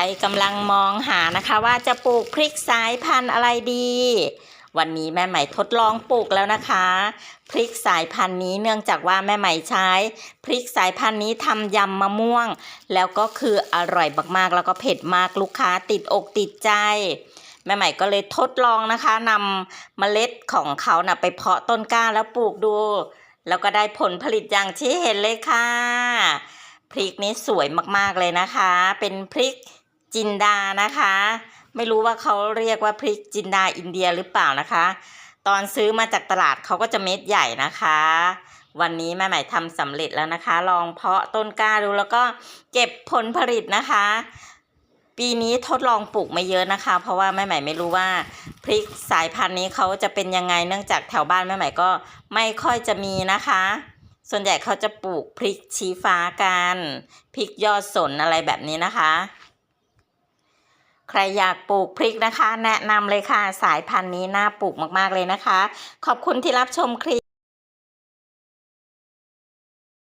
รกำลังมองหานะคะว่าจะปลูกพริกสายพันธุ์อะไรดี วันนี้แม่ใหม่ทดลองปลูกแล้วนะคะ พริกสายพันธุ์นี้เนื่องจากว่าแม่ใหม่ใช้ พริกสายพันธุ์นี้ทำยำมะม่วง แล้วก็คืออร่อยมากๆ แล้วก็เผ็ดมากลูกค้าติดอกติดใจแม่ใหม่ก็เลยทดลองนะคะนำเมล็ดของเขานะไปเพาะต้นกล้าแล้วปลูกดู แล้วก็ได้ผลผลิตอย่างที่เห็นเลยค่ะ พริกนี้สวยมากๆเลยนะคะ เป็นพริก จินดานะคะ ไม่รู้ว่าเขาเรียกว่าพริกจินดาอินเดียหรือเปล่านะคะ ตอนซื้อมาจากตลาดเขาก็จะเม็ดใหญ่นะคะ วันนี้แม่ใหม่ทำสำเร็จแล้วนะคะ ลองเพาะต้นกล้าดูแล้วก็เก็บผลผลิตนะคะ ปีนี้ทดลองปลูกไม่เยอะนะคะ เพราะว่าแม่ใหม่ไม่รู้ว่าพริกสายพันธุ์นี้เขาจะเป็นยังไงเนื่องจากแถวบ้านแม่ใหม่ก็ไม่ค่อยจะมีนะคะส่วนใหญ่เขาจะปลูกพริกชี้ฟ้ากัน พริกยอดสนอะไรแบบนี้นะคะ ใครอยากปลูกพริกนะคะ แนะนำเลยค่ะ สายพันธุ์นี้น่าปลูกมากๆเลยนะคะ ขอบคุณที่รับชมคลิป